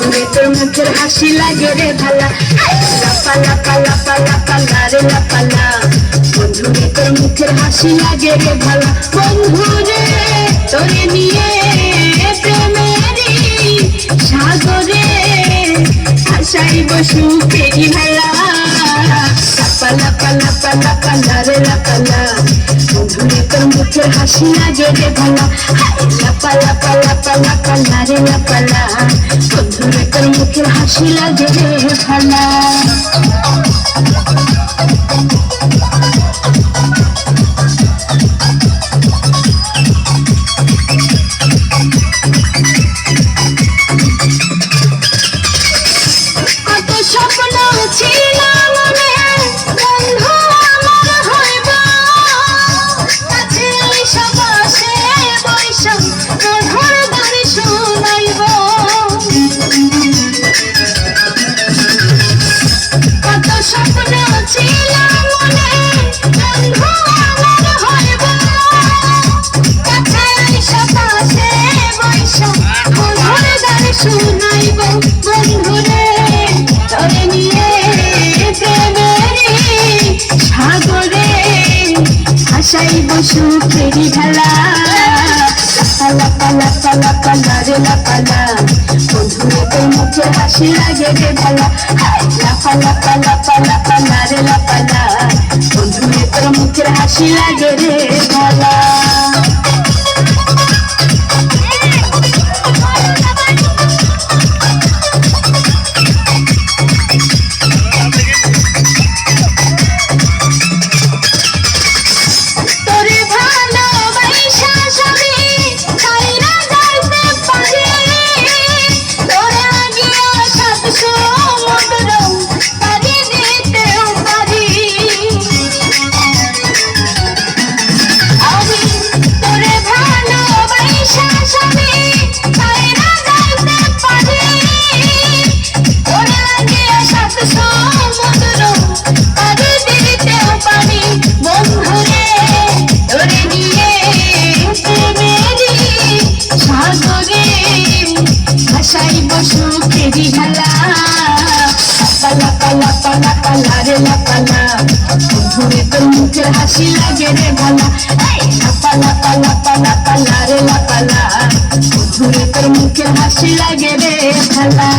বন্ধুরে তোর মুখের হাসি লাগে রে ভালা। লাপা লাপা লাপা লাপা লা রে লাপা। লা বন্ধুরে তোর মুখের হাসি লাগে রে ভালা। বন্ধুরে তোরে নিয়ে প্রেমেরি সাগরে আশাই বসু পেরি ভালা। লাপা লাপা লাপা লাপা লা রে লাপা, লা। বন্ধুরে তোর মুখের হাসি লাগে রে ভালা। লাপা লাপা লাপা লাপা লা রে লাপা তোর মুখের হাসি লাগে রে ভালা শুনাইব বন্ধুরে, তোরে নিয়ে প্রেমেরি সাগরে আশাই বসু ফেরি ভেলা লাপা লাপা লাপা লাপা রে লাপা লা বন্ধুরে, তোর মুখে হাসি লাগে রে ভালা লাপা লাপা লাপা লাপা লা রে লাপা বন্ধুরে, তোর মুখের হাসি লাগে রে ভালা ভাসাই বসু ফেরি ভালা লাপা লাপা লাপা, লা রে, লাপা, লা। বন্ধুরে তোর মুখের হাসি লাগে রে ভালা এই, লাপা লাপা লাপা লাপা, লা রে, লাপা, লা। বন্ধুরে তোর মুখের হাসি লাগে রে ভালা